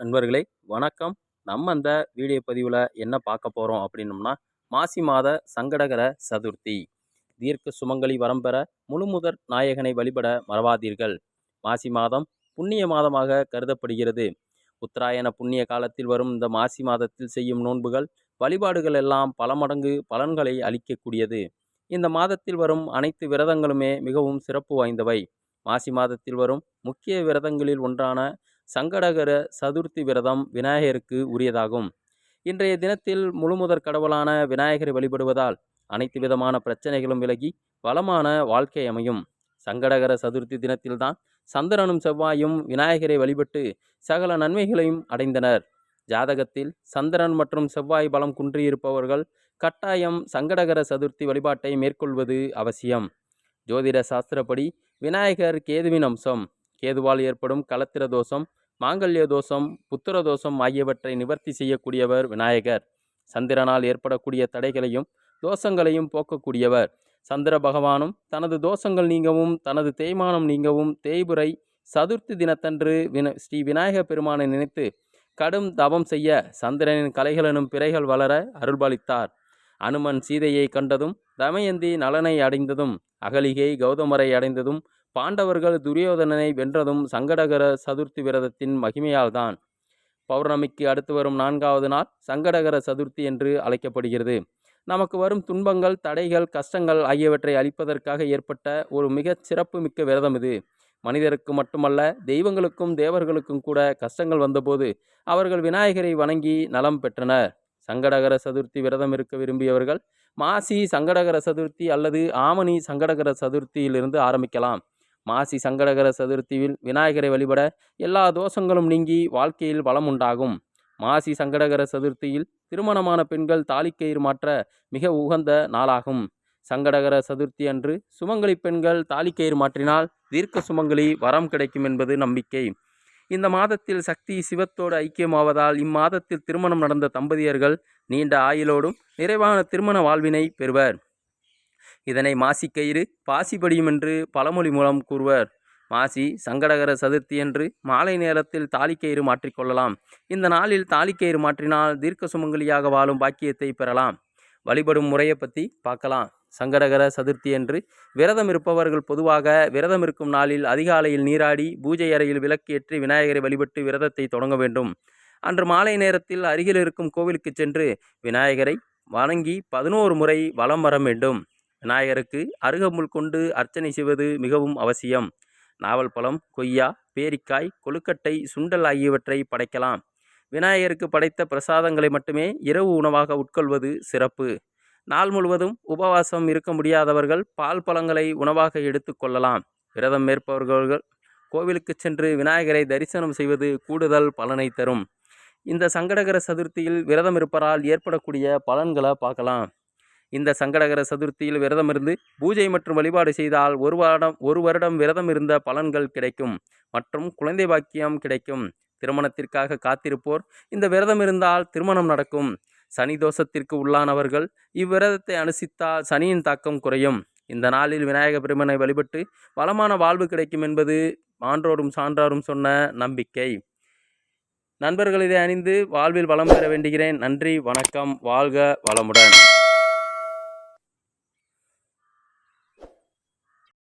நண்பர்களே வணக்கம். நம்ம அந்த வீடியோ பதிவில் என்ன பார்க்க போகிறோம் அப்படின்னம்னா மாசி மாத சங்கடகர சதுர்த்தி. தீர்க்க சுமங்கலி வரம்பெற முழுமுதற் நாயகனை வழிபட மறவாதீர்கள். மாசி மாதம் புண்ணிய மாதமாக கருதப்படுகிறது. உத்தராயண புண்ணிய காலத்தில் வரும் இந்த மாசி மாதத்தில் செய்யும் நோன்புகள் வழிபாடுகள் எல்லாம் பல மடங்கு பலன்களை அளிக்கக்கூடியது. இந்த மாதத்தில் வரும் அனைத்து விரதங்களுமே மிகவும் சிறப்பு வாய்ந்தவை. மாசி மாதத்தில் வரும் முக்கிய விரதங்களில் ஒன்றான சங்கடகர சதுர்த்தி விரதம் விநாயகருக்கு உரியதாகும். இன்றைய தினத்தில் முழுமுதற் கடவுளான விநாயகரை வழிபடுவதால் அனைத்து விதமான பிரச்சனைகளும் விலகி வளமான வாழ்க்கை அமையும். சங்கடகர சதுர்த்தி தினத்தில்தான் சந்திரனும் செவ்வாயும் விநாயகரை வழிபட்டு சகல நன்மைகளையும் அடைந்தனர். ஜாதகத்தில் சந்திரன் மற்றும் செவ்வாய் பலம் குன்றியிருப்பவர்கள் கட்டாயம் சங்கடகர சதுர்த்தி வழிபாட்டை மேற்கொள்வது அவசியம். ஜோதிட சாஸ்திரப்படி விநாயகர் கேதுவின் அம்சம். கேதுவால் ஏற்படும் கலத்திர தோஷம் மாங்கல்ய தோஷம் புத்திர தோஷம் ஆகியவற்றை நிவர்த்தி செய்யக்கூடியவர் விநாயகர். சந்திரனால் ஏற்படக்கூடிய தடைகளையும் தோஷங்களையும் போக்கக்கூடியவர். சந்திர பகவானும் தனது தோஷங்கள் நீங்கவும் தனது தேய்மானம் நீங்கவும் தேய்புரை சதுர்த்தி தினத்தன்று வின ஸ்ரீ விநாயக பெருமானை நினைத்து கடும் தவம் செய்ய சந்திரனின் கலைகளெனும் பிறைகள் வளர அருள்பாலித்தார் அனுமன் சீதையை கண்டதும் தமயந்தி நலனை அடைந்ததும் அகலிகை கௌதமரை அடைந்ததும் பாண்டவர்கள் துரியோதனனை வென்றதும் சங்கடகர சதுர்த்தி விரதத்தின் மகிமையால்தான். பௌர்ணமிக்கு அடுத்து வரும் நான்காவது நாள் சங்கடகர சதுர்த்தி என்று அழைக்கப்படுகிறது. நமக்கு வரும் துன்பங்கள் தடைகள் கஷ்டங்கள் ஆகியவற்றை அளிப்பதற்காக ஏற்பட்ட ஒரு மிகச் சிறப்பு மிக்க விரதம் இது. மனிதருக்கு மட்டுமல்ல தெய்வங்களுக்கும் தேவர்களுக்கும் கூட கஷ்டங்கள் வந்தபோது அவர்கள் விநாயகரை வணங்கி நலம் பெற்றனர். சங்கடகர சதுர்த்தி விரதம் இருக்க விரும்பியவர்கள் மாசி சங்கடகர சதுர்த்தி அல்லது ஆமணி சங்கடகர சதுர்த்தியிலிருந்து ஆரம்பிக்கலாம். மாசி சங்கடகர சதுர்த்தியில் விநாயகரை வழிபட எல்லா தோஷங்களும் நீங்கி வாழ்க்கையில் வளம் உண்டாகும். மாசி சங்கடகர சதுர்த்தியில் திருமணமான பெண்கள் தாலிக்கயிறு மாற்ற மிக உகந்த நாளாகும். சங்கடகர சதுர்த்தி அன்று சுமங்கலி பெண்கள் தாலிக்கயிறு மாற்றினால் தீர்க்க சுமங்கலி வரம் கிடைக்கும் என்பது நம்பிக்கை. இந்த மாதத்தில் சக்தி சிவத்தோடு ஐக்கியமாவதால் இம்மாதத்தில் திருமணம் நடந்த தம்பதியர்கள் நீண்ட ஆயுளோடும் நிறைவான திருமண வாழ்வினை பெறுவர். இதனை மாசிக்கயிறு பாசிப்படியும் என்று பழமொழி மூலம் கூறுவர். மாசி சங்கடகர சதுர்த்தி என்று மாலை நேரத்தில் தாலிக்கயிறு மாற்றிக்கொள்ளலாம் இந்த நாளில் தாலிக்கயிறு மாற்றினால் தீர்க்க சுமங்கலியாக வாழும் பாக்கியத்தை பெறலாம். வழிபடும் முறையை பற்றி பார்க்கலாம். சங்கடகர சதுர்த்தி என்று விரதம் இருப்பவர்கள் பொதுவாக விரதம் இருக்கும் நாளில் அதிகாலையில் நீராடி பூஜை அறையில் விளக்கேற்றி விநாயகரை வழிபட்டு விரதத்தை தொடங்க வேண்டும். அன்று மாலை நேரத்தில் அருகில் இருக்கும் கோவிலுக்கு சென்று விநாயகரை வணங்கி பதினோரு முறை வலம் வர வேண்டும். விநாயகருக்கு அருகமுள் கொண்டு அர்ச்சனை செய்வது மிகவும் அவசியம். நாவல் பழம் கொய்யா பேரிக்காய் கொழுக்கட்டை சுண்டல் ஆகியவற்றை படைக்கலாம். விநாயகருக்கு படைத்த பிரசாதங்களை மட்டுமே இரவு உணவாக உட்கொள்வது சிறப்பு. நாள் முழுவதும் உபவாசம் இருக்க முடியாதவர்கள் பால் பழங்களை உணவாக எடுத்துக்கொள்ளலாம் விரதம் மேற்பவர்கள் கோவிலுக்கு சென்று விநாயகரை தரிசனம் செய்வது கூடுதல் பலனை தரும். இந்த சங்கடகர சதுர்த்தியில் விரதம் இருப்பதால் ஏற்படக்கூடிய பலன்களை பார்க்கலாம். இந்த சங்கடகர சதுர்த்தியில் விரதம் இருந்து பூஜை மற்றும் வழிபாடு செய்தால் ஒரு வருடம் ஒரு வருடம் விரதம் இருந்த பலன்கள் கிடைக்கும் மற்றும் குழந்தை பாக்கியம் கிடைக்கும். திருமணத்திற்காக காத்திருப்போர் இந்த விரதம் இருந்தால் திருமணம் நடக்கும். சனி தோஷத்திற்கு உள்ளானவர்கள் இவ்விரதத்தை அனுசித்தால் சனியின் தாக்கம் குறையும். இந்த நாளில் விநாயக பெருமனை வழிபட்டு வளமான வாழ்வு கிடைக்கும் என்பது ஆன்றோரும் சான்றாரும் சொன்ன நம்பிக்கை. நண்பர்கள் இதை அணிந்து வாழ்வில் வளம் பெற வேண்டுகிறேன். நன்றி வணக்கம் வாழ்க வளமுடன்.